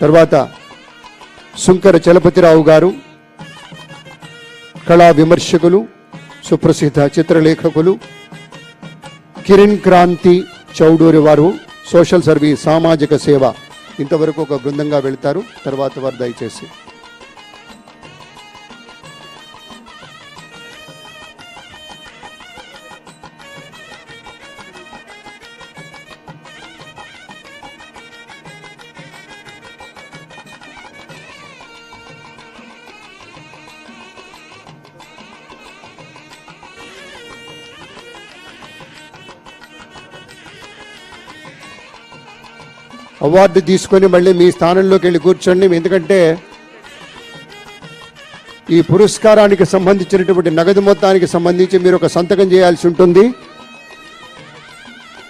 తర్వాత సుంకర చలపతిరావు గారు కళా విమర్శకులు సుప్రసిద్ధ చిత్రలేఖకులు కిరణ్ క్రాంతి చౌడూరి వారు సోషల్ సర్వీస్ సామాజిక సేవ. ఇంతవరకు ఒక బృందంగా వెళ్తారు. తర్వాత వారు దయచేసి అవార్డు తీసుకొని మళ్ళీ మీ స్థానంలోకి వెళ్ళి కూర్చోండి. ఎందుకంటే ఈ పురస్కారానికి సంబంధించినటువంటి నగదు మొత్తానికి సంబంధించి మీరు ఒక సంతకం చేయాల్సి ఉంటుంది.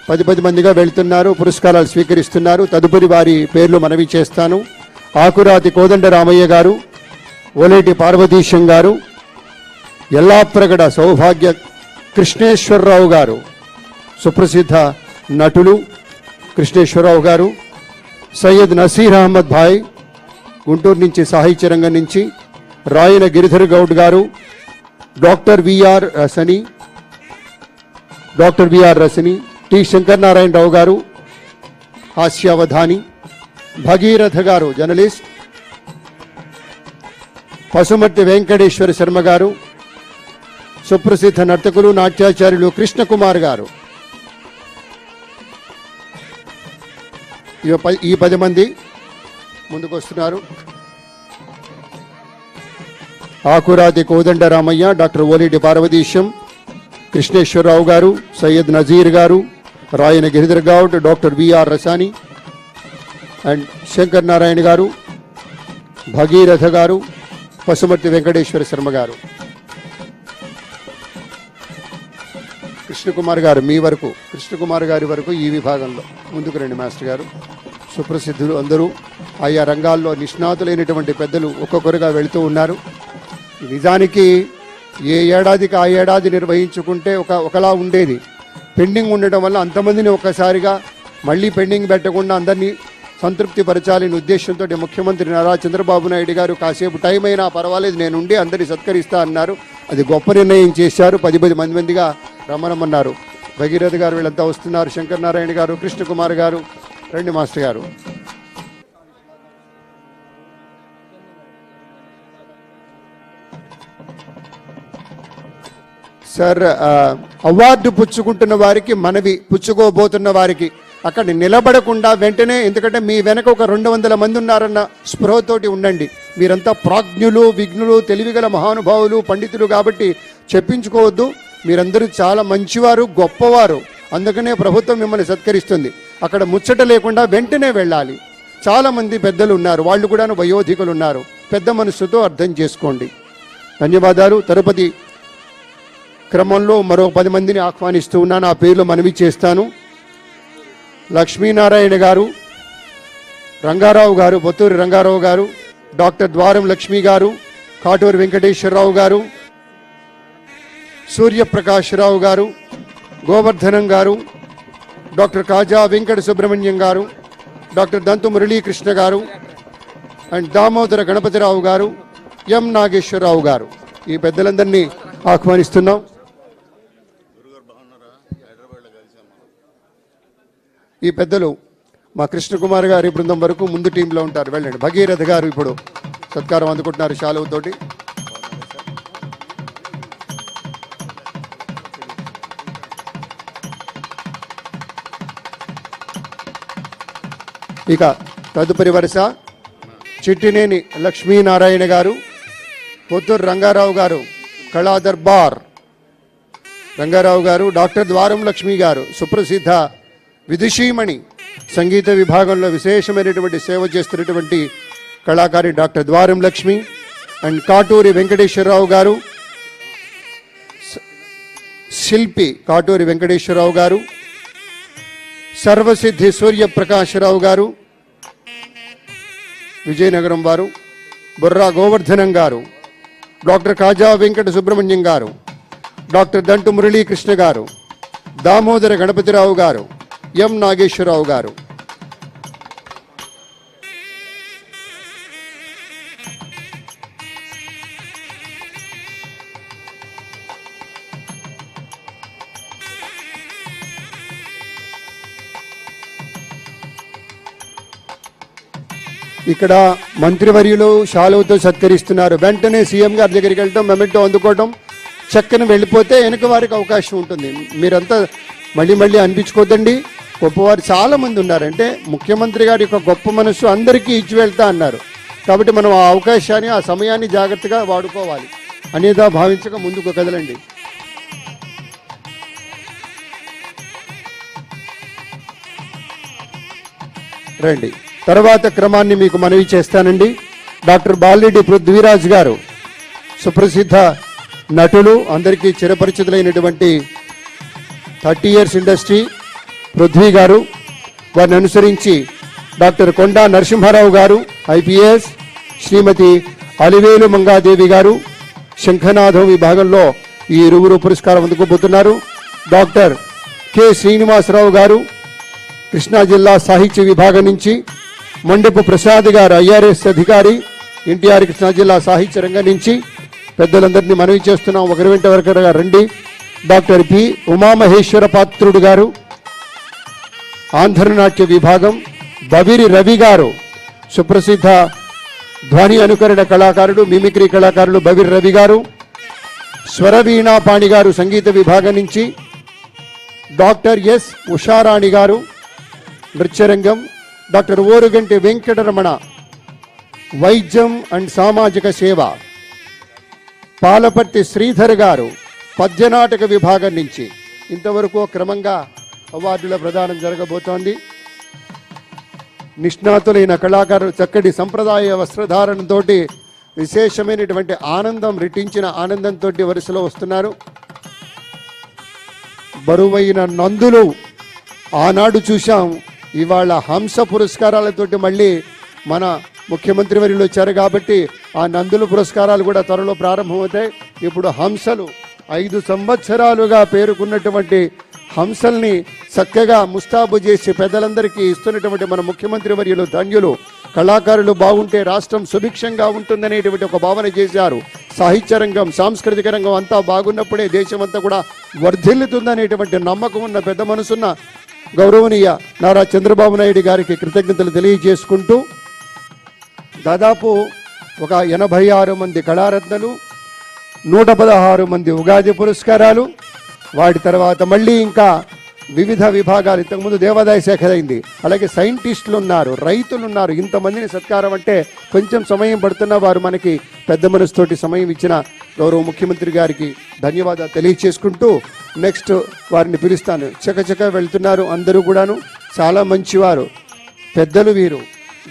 పది పది మందిగా వెళ్తున్నారు పురస్కారాలు స్వీకరిస్తున్నారు. తదుపరి వారి పేర్లు మనవి చేస్తాను. ఆకురాతి కోదండ రామయ్య గారు ఓలేటి పార్వతీశం గారు ఎల్లాప్రగడ సౌభాగ్య కృష్ణేశ్వరరావు గారు సుప్రసిద్ధ నటులు కృష్ణేశ్వరరావు గారు సయ్యద్ నసీర్ అహ్మద్ భాయ్ గుంటూరు నుంచి సాహిత్య రంగం నుంచి రాయన గిరిధర్ గౌడ్ గారు doctor VR Rasani doctor VR Rasani T Shankaranarayana Rao గారు హాస్యావధాని భగీరథ గారు జర్నలిస్ట్ పశుమతి వెంకటేశ్వర శర్మ గారు సుప్రసిద్ధ నర్తకులు నాట్యాచార్యులు కృష్ణకుమార్ గారు. ఈ ఈ పది మంది ముందుకు వస్తున్నారు Akurathi Kodanda Ramaiah doctor Oliti Parvateesam Krishneswararao garu Syed Nazeer garu Rayana Giridhar Goud doctor VR Rasani and Shankar Narayana garu Bhagiratha garu Pasumarthi Venkateswara Sharma గారు. కృష్ణకుమార్ గారు మీ వరకు కృష్ణకుమార్ గారి వరకు ఈ విభాగంలో ముందుకు రండి మాస్టర్ గారు. సుప్రసిద్ధులు అందరూ ఆయా రంగాల్లో నిష్ణాతులైనటువంటి పెద్దలు ఒక్కొక్కరుగా వెళుతూ ఉన్నారు. నిజానికి ఏ ఏడాదికి ఆ ఏడాది నిర్వహించుకుంటే ఒక ఒకలా ఉండేది. పెండింగ్ ఉండటం వల్ల అంతమందిని ఒక్కసారిగా మళ్ళీ పెండింగ్ పెట్టకుండా అందరినీ సంతృప్తి పరచాలని ఉద్దేశంతో ముఖ్యమంత్రి నారా చంద్రబాబు నాయుడు గారు కాసేపు టైం అయినా పర్వాలేదు నేను ఉండి అందరినీ సత్కరిస్తా అన్నారు. అది గొప్ప నిర్ణయం చేశారు. పది పది మంది మందిగా రమ్మనమన్నారు భగీరథ గారు వీళ్ళంతా వస్తున్నారు. శంకర్ నారాయణ గారు కృష్ణకుమార్ గారు రండి మాస్టర్ గారు. సార్ అవార్డు పుచ్చుకుంటున్న వారికి మనవి పుచ్చుకోబోతున్న వారికి అక్కడ నిలబడకుండా వెంటనే ఎందుకంటే మీ వెనక ఒక రెండు వందల మంది ఉన్నారన్న స్పృహతోటి ఉండండి. మీరంతా ప్రాజ్ఞులు విఘ్నులు తెలివిగల మహానుభావులు పండితులు కాబట్టి చెప్పించుకోవద్దు. మీరందరూ చాలా మంచివారు గొప్పవారు. అందుకనే ప్రభుత్వం మిమ్మల్ని సత్కరిస్తుంది. అక్కడ ముచ్చట లేకుండా వెంటనే వెళ్ళాలి. చాలామంది పెద్దలు ఉన్నారు. వాళ్ళు కూడా వయోధికులు ఉన్నారు. పెద్ద మనసుతో అర్థం చేసుకోండి. ధన్యవాదాలు. తిరుపతి క్రమంలో మరో పది మందిని ఆహ్వానిస్తూ ఉన్నాను ఆ పేర్లు మనవి చేస్తాను. లక్ష్మీనారాయణ గారు రంగారావు గారు పొత్తూరి రంగారావు గారు డాక్టర్ ద్వారం లక్ష్మి గారు కాటూరి వెంకటేశ్వరరావు గారు సూర్యప్రకాశ్రావు గారు గోవర్ధనం గారు డాక్టర్ కాజా వెంకట సుబ్రహ్మణ్యం గారు డాక్టర్ దంతు మురళీకృష్ణ గారు అండ్ దామోదర గణపతిరావు గారు ఎం నాగేశ్వరరావు గారు. ఈ పెద్దలందరినీ ఆహ్వానిస్తున్నాం. ఈ పెద్దలు మా కృష్ణకుమార్ గారి బృందం వరకు ముందు టీంలో ఉంటారు. వెళ్ళండి. భగీరథ గారు ఇప్పుడు సత్కారం అందుకుంటున్నారు శాలువతోటి ఇక తదుపరి వరుస చిట్టినేని లక్ష్మీనారాయణ గారు పొత్తూరు రంగారావు గారు కళా దర్బార్ రంగారావు గారు డాక్టర్ ద్వారం లక్ష్మి గారు సుప్రసిద్ధ విదుషీమణి సంగీత విభాగంలో విశేషమైనటువంటి సేవ చేస్తున్నటువంటి కళాకారి డాక్టర్ ద్వారం లక్ష్మి అండ్ కాటూరి వెంకటేశ్వరరావు గారు శిల్పి కాటూరి వెంకటేశ్వరరావు గారు సర్వసిద్ధి సూర్యప్రకాశరావు గారు విజయనగరం వారు బుర్రా గోవర్ధనం గారు డాక్టర్ కాజా వెంకట సుబ్రహ్మణ్యం గారు డాక్టర్ దంటు మురళీకృష్ణ గారు దామోదర గణపతిరావు గారు ఎం నాగేశ్వరరావు గారు. ఇక్కడ మంత్రివర్యులు షాలువుతో సత్కరిస్తున్నారు. వెంటనే సీఎం గారి దగ్గరికి వెళ్ళటం మెమెంటో అందుకోవటం చక్కని వెళ్ళిపోతే వెనుక వారికి అవకాశం ఉంటుంది. మీరంతా మళ్ళీ మళ్ళీ అనిపించుకోదండి గొప్పవారు చాలామంది ఉన్నారంటే ముఖ్యమంత్రి గారి యొక్క గొప్ప మనస్సు అందరికీ ఇచ్చి వెళ్తా అన్నారు. కాబట్టి మనం ఆ అవకాశాన్ని ఆ సమయాన్ని జాగ్రత్తగా వాడుకోవాలి అనేదా భావించక ముందుకు కదలండి. రండి. తర్వాత క్రమాన్ని మీకు మనవి చేస్తానండి. డాక్టర్ బాలిరెడ్డి పృథ్వీరాజ్ గారు సుప్రసిద్ధ నటులు అందరికీ చిరపరిచితులైనటువంటి thirty years industry Prithvi garu వారిని అనుసరించి డాక్టర్ కొండా నరసింహారావు గారు ఐపీఎస్ శ్రీమతి అలివేలు మంగాదేవి గారు శంఖనాథం విభాగంలో ఈ ఇరువురు పురస్కారం అందుకోబోతున్నారు. డాక్టర్ కె శ్రీనివాసరావు గారు కృష్ణా జిల్లా సాహిత్య విభాగం నుంచి మండపు ప్రసాద్ గారు ఐఆర్ఎస్ అధికారి ఎన్టీఆర్ కృష్ణా జిల్లా సాహిత్య రంగం నుంచి పెద్దలందరినీ మనవి చేస్తున్నాం. ఒకరి వెంట ఒకరిగా రండి. డాక్టర్ పి ఉమామహేశ్వర పాత్రుడు గారు ఆంధ్రనాట్య విభాగం బవిరి రవి గారు సుప్రసిద్ధ ధ్వని అనుకరణ కళాకారుడు మిమిక్రీ కళాకారుడు బవిరి రవి గారు స్వరవీణాపాణి గారు సంగీత విభాగం నుంచి డాక్టర్ ఎస్ ఉషారాణి గారు నృత్యరంగం డాక్టర్ ఓరుగంటి వెంకటరమణ. వైద్యం అండ్ సామాజిక సేవ. పాలపర్తి శ్రీధర్ గారు పద్యనాటక విభాగం నుంచి. ఇంతవరకు క్రమంగా అవార్డుల ప్రదానం జరగబోతోంది. నిష్ణాతులైన కళాకారులు చక్కటి సంప్రదాయ వస్త్రధారణతో విశేషమైనటువంటి ఆనందం రెట్టించిన ఆనందంతో వరుసలో వస్తున్నారు. బరువైన నందులు ఆనాడు చూశాం. ఇవాళ హంస పురస్కారాలతోటి మళ్ళీ మన ముఖ్యమంత్రి వర్యులు వచ్చారు కాబట్టి ఆ నందుల పురస్కారాలు కూడా త్వరలో ప్రారంభమవుతాయి. ఇప్పుడు హంసలు ఐదు సంవత్సరాలుగా పేరుకున్నటువంటి హంసల్ని చక్కగా ముస్తాబు చేసి పెద్దలందరికీ ఇస్తున్నటువంటి మన ముఖ్యమంత్రి వర్యులు ధన్యులు కళాకారులు బాగుంటే రాష్ట్రం సుభిక్షంగా ఉంటుందనేటువంటి ఒక భావన చేశారు. సాహిత్య రంగం సాంస్కృతిక రంగం అంతా బాగున్నప్పుడే దేశం అంతా కూడా వర్ధిల్లుతుందనేటువంటి నమ్మకం ఉన్న పెద్ద మనసున్న గౌరవనీయ నారా చంద్రబాబు నాయుడు గారికి కృతజ్ఞతలు తెలియజేసుకుంటూ దాదాపు ఒక ఎనభై ఆరు మంది కళారత్నలు నూట పదహారు మంది ఉగాది పురస్కారాలు వాటి తర్వాత మళ్ళీ ఇంకా వివిధ విభాగాలు. ఇంతకుముందు దేవాదాయ శాఖ అయింది. అలాగే సైంటిస్టులు ఉన్నారు రైతులు ఉన్నారు ఇంతమందిని సత్కారం అంటే కొంచెం సమయం పడుతున్న వారు మనకి పెద్ద మనసుతోటి సమయం ఇచ్చిన గౌరవ ముఖ్యమంత్రి గారికి ధన్యవాదాలు తెలియచేసుకుంటూ నెక్స్ట్ వారిని పిలుస్తాను. చకచక వెళ్తున్నారు అందరూ కూడాను. చాలా మంచివారు. పెద్దలు వీరు.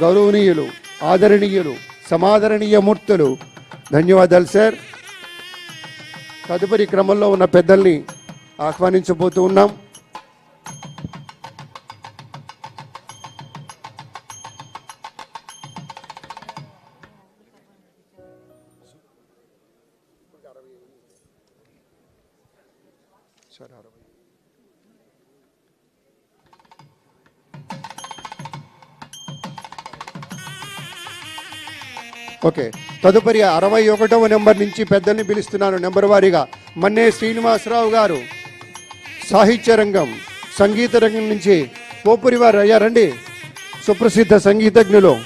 గౌరవనీయులు. ఆదరణీయులు. సమాదరణీయ మూర్తులు. ధన్యవాదాలు సార్. తదుపరి క్రమంలో ఉన్న పెద్దల్ని ఆహ్వానించబోతూ ఉన్నాం. ఓకే. తదుపరి అరవై ఒకటవ నెంబర్ నుంచి పెద్దల్ని పిలుస్తున్నాను. నెంబర్ వారీగా మన్నే శ్రీనివాసరావు గారు. సాహిత్య రంగం సంగీత రంగం నుంచి పోపురి వారు అయ్యారండి సుప్రసిద్ధ సంగీతజ్ఞులు.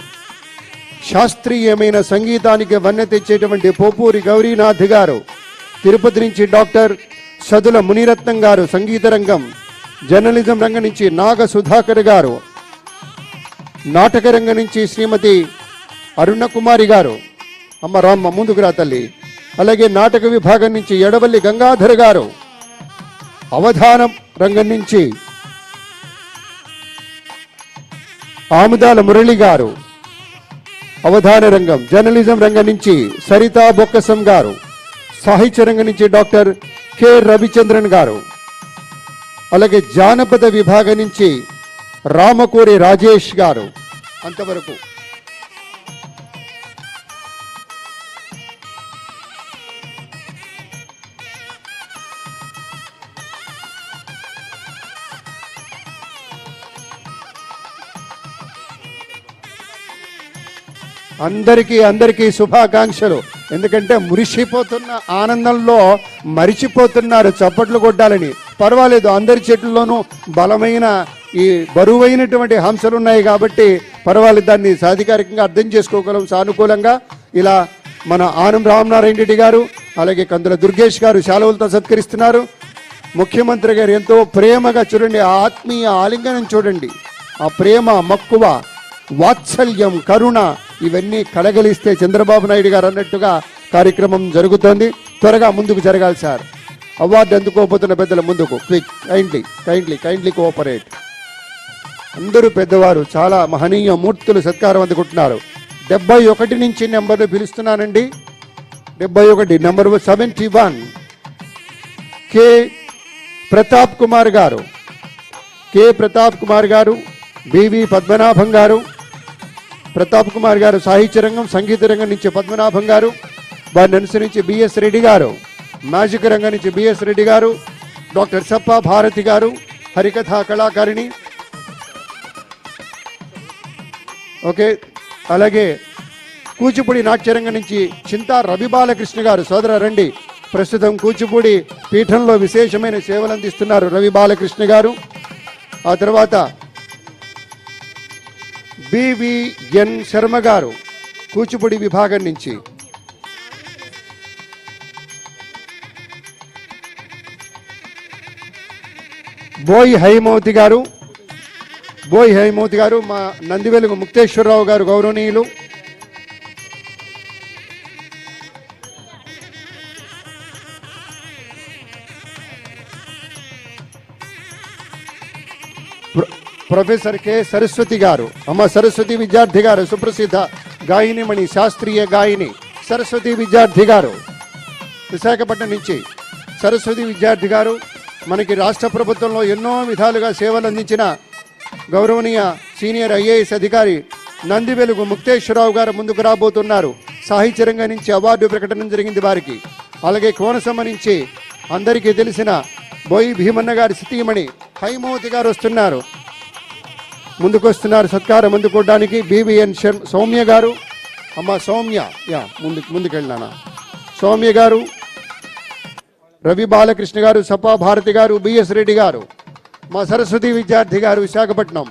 శాస్త్రీయమైన సంగీతానికి వన్నె తెచ్చేటువంటి పోపూరి గౌరీనాథ్ గారు. తిరుపతి నుంచి డాక్టర్ సదుల మునిరత్నం గారు సంగీత రంగం జర్నలిజం రంగం నుంచి నాగ సుధాకర్ గారు. నాటక రంగం నుంచి శ్రీమతి అరుణ కుమారి గారు. అమ్మ రామ్మ ముందుకు రా తల్లి. అలాగే నాటక విభాగం నుంచి ఎడవల్లి గంగాధర్ గారు. అవధానం రంగం నుంచి ఆముదాల మురళి గారు. అవధాన రంగం జర్నలిజం రంగం నుంచి సరితా బొక్కసం గారు. సాహిత్య రంగం నుంచి డాక్టర్ కె రవిచంద్రన్ గారు. అలాగే జానపద విభాగం నుంచి రామకూరి రాజేష్ గారు. అంతవరకు అందరికీ అందరికీ శుభాకాంక్షలు. ఎందుకంటే మురిసిపోతున్న ఆనందంలో మరిచిపోతున్నారు చప్పట్లు కొట్టాలని. పర్వాలేదు అందరి చెట్లలోనూ బలమైన ఈ బరువైనటువంటి హంసలు ఉన్నాయి కాబట్టి పర్వాలేదు దాన్ని సాధికారికంగా అర్థం చేసుకోగలం సానుకూలంగా. ఇలా మన ఆనం రామనారాయణ రెడ్డి గారు అలాగే కందుల దుర్గేష్ గారు శాలవులతో సత్కరిస్తున్నారు. ముఖ్యమంత్రి గారు ఎంతో ప్రేమగా చూడండి ఆ ఆత్మీయ ఆలింగనం చూడండి. ఆ ప్రేమ మక్కువ వాత్సల్యం కరుణ ఇవన్నీ కలగలిస్తే చంద్రబాబు నాయుడు గారు అన్నట్టుగా కార్యక్రమం జరుగుతోంది. త్వరగా ముందుకు జరగాలి సార్. అవార్డు అందుకోబోతున్న పెద్దల ముందుకు. Quick kindly kindly kindly cooperate అందరూ పెద్దవారు చాలా మహనీయ మూర్తులు సత్కారం అందుకుంటున్నారు. డెబ్బై ఒకటి నుంచి నెంబర్ను పిలుస్తున్నానండి. డెబ్బై ఒకటి number seventy one. K. Pratap Kumar garu. K. Pratap Kumar గారు బివి పద్మనాభం గారు ప్రతాప్ కుమార్ గారు సాహిత్య రంగం సంగీత రంగం నుంచి పద్మనాభం గారు వారిని అనుసరించి బిఎస్ రెడ్డి గారు మ్యాజిక్ రంగం నుంచి బిఎస్ రెడ్డి గారు డాక్టర్ సప్ప భారతి గారు హరికథా కళాకారిణి. ఓకే అలాగే కూచిపూడి నాట్యరంగం నుంచి చింతా రవి బాలకృష్ణ గారు సోదర రండి. ప్రస్తుతం కూచిపూడి పీఠంలో విశేషమైన సేవలు అందిస్తున్నారు రవి బాలకృష్ణ గారు. ఆ తర్వాత బివిఎన్ శర్మ గారు కూచిపూడి విభాగం నుంచి. బోయి హైమవతి గారు బోయి హైమవతి గారు మా నందివెలుగు ముక్తేశ్వరరావు గారు గౌరవనీయులు. ప్రొఫెసర్ కె సరస్వతి గారు అమ్మ సరస్వతి విద్యార్థి గారు సుప్రసిద్ధ గాయనిమణి శాస్త్రీయ గాయని సరస్వతి విద్యార్థి గారు. విశాఖపట్నం నుంచి సరస్వతి విద్యార్థి గారు మనకి రాష్ట్ర ప్రభుత్వంలో ఎన్నో విధాలుగా సేవలు అందించిన గౌరవనీయ సీనియర్ ఐఏఎస్ అధికారి నందివెలుగు ముక్తేశ్వరరావు గారు ముందుకు రాబోతున్నారు. సాహిత్య రంగం నుంచి అవార్డు ప్రకటన జరిగింది వారికి. అలాగే కోనసమ్మ నుంచి అందరికీ తెలిసిన బోయి భీమన్న గారి సితీమణి హైమోతి గారు వస్తున్నారు. ముందుకొస్తున్నారు సత్కారం అందుకోవడానికి బీవీఎన్ శర్మ సౌమ్య గారు. అమ్మ సౌమ్య. యా ముందు ముందుకెళ్ళినా సౌమ్య గారు రవి బాలకృష్ణ గారు సపా భారతి గారు బిఎస్ రెడ్డి గారు మా సరస్వతి విద్యార్థి గారు విశాఖపట్నం.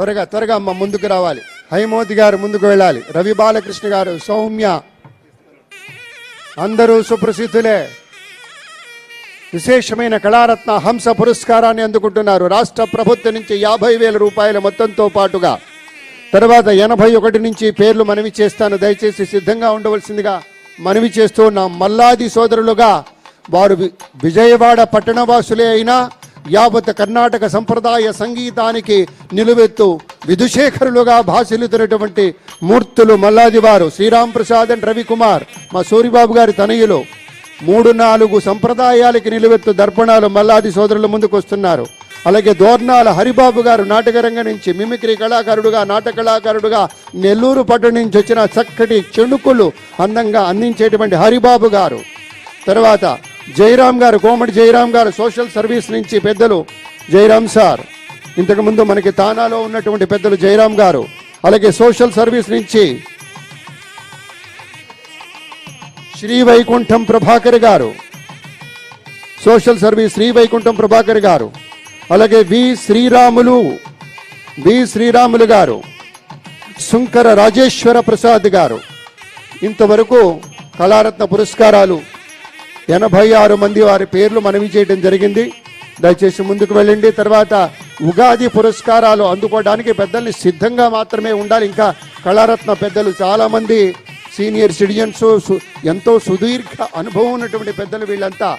త్వరగా త్వరగా అమ్మ ముందుకు రావాలి. హైమోతి గారు ముందుకు వెళ్ళాలి. రవి బాలకృష్ణ గారు సౌమ్య. అందరూ సుప్రసిద్ధులే. విశేషమైన కళారత్న హంస పురస్కారాన్ని అందుకుంటున్నారు. రాష్ట్ర ప్రభుత్వం నుంచి యాభై వేల రూపాయల మొత్తంతో పాటుగా. తర్వాత ఎనభై ఒకటి నుంచి పేర్లు మనవి చేస్తాను. దయచేసి సిద్ధంగా ఉండవలసిందిగా మనవి చేస్తూ నా మల్లాది సోదరులుగా వారు విజయవాడ పట్టణవాసులే అయినా యావత్ కర్ణాటక సంప్రదాయ సంగీతానికి నిలువెత్తు విధుశేఖరులుగా భాషలితున్నటువంటి మూర్తులు మల్లాది వారు శ్రీరామ్ ప్రసాద్ అండ్ రవికుమార్ మా సూరిబాబు గారి తనయులు. మూడు నాలుగు సంప్రదాయాలకి నిలువెత్తు దర్పణాలు మల్లాది సోదరుల ముందుకు వస్తున్నారు. అలాగే దోర్నాల హరిబాబు గారు నాటకరంగం నుంచి మిమిక్రీ కళాకారుడుగా నాటక కళాకారుడుగా నెల్లూరు పట్టణం నుంచి వచ్చిన చక్కటి చెణుకులు అందంగా అందించేటువంటి హరిబాబు గారు. తర్వాత జయరాం గారు కోమటి జయరాం గారు సోషల్ సర్వీస్ నుంచి పెద్దలు జయరాం సార్. ఇంతకుముందు మనకి తానాలో ఉన్నటువంటి పెద్దలు జయరాం గారు అలాగే సోషల్ సర్వీస్ నుంచి శ్రీ వైకుంఠం ప్రభాకర్ గారు సోషల్ సర్వీస్ శ్రీ వైకుంఠం ప్రభాకర్ గారు అలాగే వి శ్రీరాములు వి శ్రీరాములు గారు శుంకర రాజేశ్వర ప్రసాద్ గారు. ఇంతవరకు కళారత్న పురస్కారాలు ఎనభై ఆరు మంది వారి పేర్లు మనవి చేయడం జరిగింది. దయచేసి ముందుకు వెళ్ళండి. తర్వాత ఉగాది పురస్కారాలు అందుకోవడానికి పెద్దల్ని సిద్ధంగా మాత్రమే ఉండాలి. ఇంకా కళారత్న పెద్దలు చాలామంది సీనియర్ సిటిజన్స్ సు- ఎంతో సుదీర్ఘ అనుభవం ఉన్నటువంటి పెద్దలు వీళ్ళంతా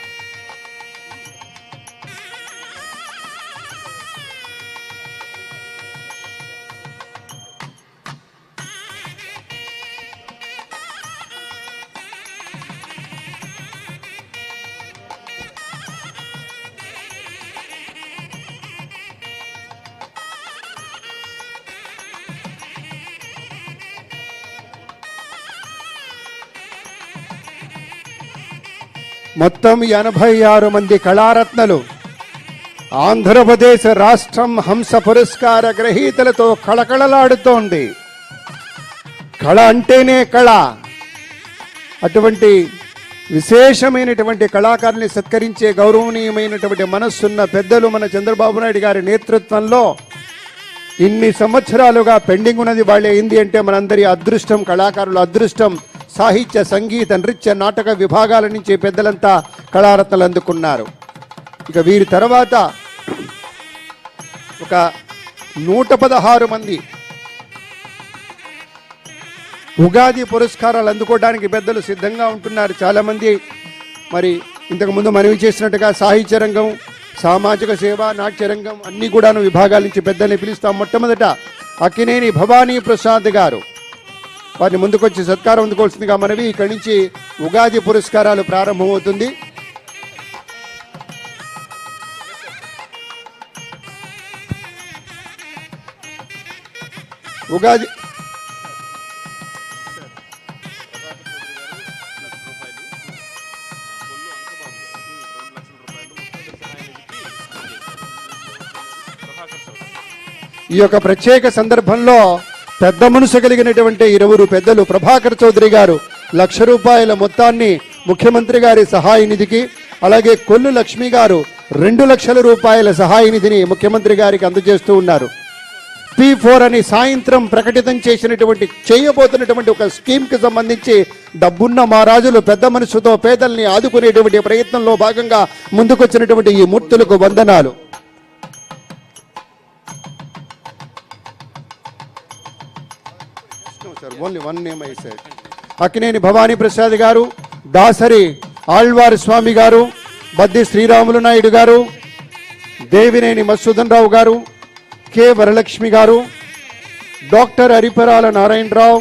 మొత్తం ఎనభై ఆరు మంది కళారత్నలు. ఆంధ్రప్రదేశ్ రాష్ట్రం హంస పురస్కార గ్రహీతలతో కళకళలాడుతోంది. కళ అంటేనే కళ. అటువంటి విశేషమైనటువంటి కళాకారుల్ని సత్కరించే గౌరవనీయమైనటువంటి మనస్సున్న పెద్దలు మన చంద్రబాబు నాయుడు గారి నేతృత్వంలో ఇన్ని సంవత్సరాలుగా పెండింగ్ ఉన్నది వాళ్ళే. ఏంది అంటే మనందరి అదృష్టం కళాకారుల అదృష్టం. సాహిత్య సంగీత నృత్య నాటక విభాగాల నుంచి పెద్దలంతా కళారత్నలు అందుకున్నారు. ఇక వీరి తర్వాత ఒక నూట పదహారు మంది ఉగాది పురస్కారాలు అందుకోవడానికి పెద్దలు సిద్ధంగా ఉంటున్నారు. చాలామంది మరి ఇంతకుముందు మనవి చేసినట్టుగా సాహిత్య రంగం సామాజిక సేవ నాట్య రంగం అన్ని కూడాను విభాగాల నుంచి పెద్దల్ని పిలుస్తాం. మొట్టమొదట అక్కినేని భవానీ ప్రసాద్ గారు. వారిని ముందుకొచ్చి సత్కారం అందుకోవాల్సిందిగా మనవి. ఇక్కడి నుంచి ఉగాది పురస్కారాలు ప్రారంభమవుతుంది. ఉగాది ఈ యొక్క ప్రత్యేక సందర్భంలో పెద్ద మనసు కలిగినటువంటి ఇరువురు పెద్దలు ప్రభాకర్ చౌదరి గారు లక్ష రూపాయల మొత్తాన్ని ముఖ్యమంత్రి గారి సహాయ నిధికి అలాగే కొల్లు లక్ష్మి గారు రెండు లక్షల రూపాయల సహాయ నిధిని ముఖ్యమంత్రి గారికి అందజేస్తూ ఉన్నారు. పి ఫోర్ అని సాయంత్రం ప్రకటితం చేసినటువంటి చేయబోతున్నటువంటి ఒక స్కీమ్కి సంబంధించి డబ్బున్న మా రాజులు పెద్ద మనసుతో పేదల్ని ఆదుకునేటువంటి ప్రయత్నంలో భాగంగా ముందుకొచ్చినటువంటి ఈ మూర్తులకు వందనాలు. Sir only one name I sir Akkineni Bhavani Prasad garu Dasari Alwari స్వామి గారు బద్ది శ్రీరాములు నాయుడు గారు దేవినేని మసూదన్ రావు garu K Varalakshmi garu doctor Hariparala Narayanarao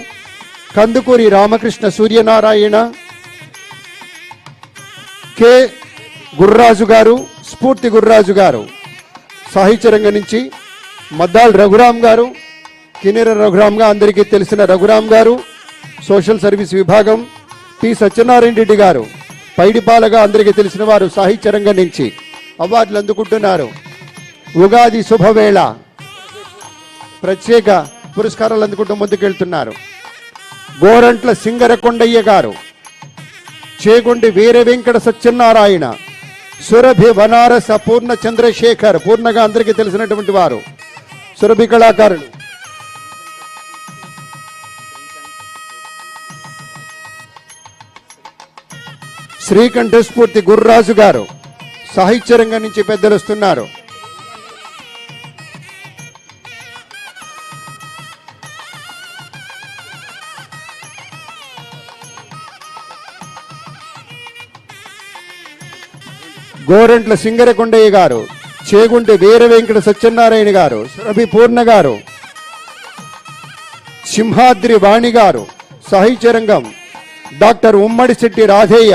Kandukuri Ramakrishna Suryanarayana K Gurraju garu స్ఫూర్తి గుర్రాజు గారు సాహిత్య రంగం నుంచి మద్దాల్ రఘురాం గారు కినేర రఘురాం గా అందరికీ తెలిసిన రఘురామ్ గారు సోషల్ సర్వీస్ విభాగం పి. సత్యనారాయణ రెడ్డి గారు పైడిపాలగా అందరికీ తెలిసిన వారు సాహిత్య రంగం నుంచి అవార్డులు అందుకుంటున్నారు. ఉగాది శుభవేళ ప్రత్యేక పురస్కారాలు అందుకుంటూ ముందుకెళ్తున్నారు. గోరంట్ల సింగరకొండయ్య గారు చేగుండి వీర వెంకట సత్యనారాయణ సురభి వనారస పూర్ణ చంద్రశేఖర్ పూర్ణగా అందరికీ తెలిసినటువంటి వారు సురభి కళాకారులు. శ్రీకంఠస్ఫూర్తి గుర్రాజు గారు సాహిత్య రంగం నుంచి పెద్దలు వస్తున్నారు గోరంట్ల సింగరకొండయ్య గారు చేగుంటి వీర వెంకట సత్యనారాయణ గారు సురభి పూర్ణ గారు సింహాద్రి వాణి గారు సాహిత్య రంగం డాక్టర్ ఉమ్మడి శెట్టి రాధేయ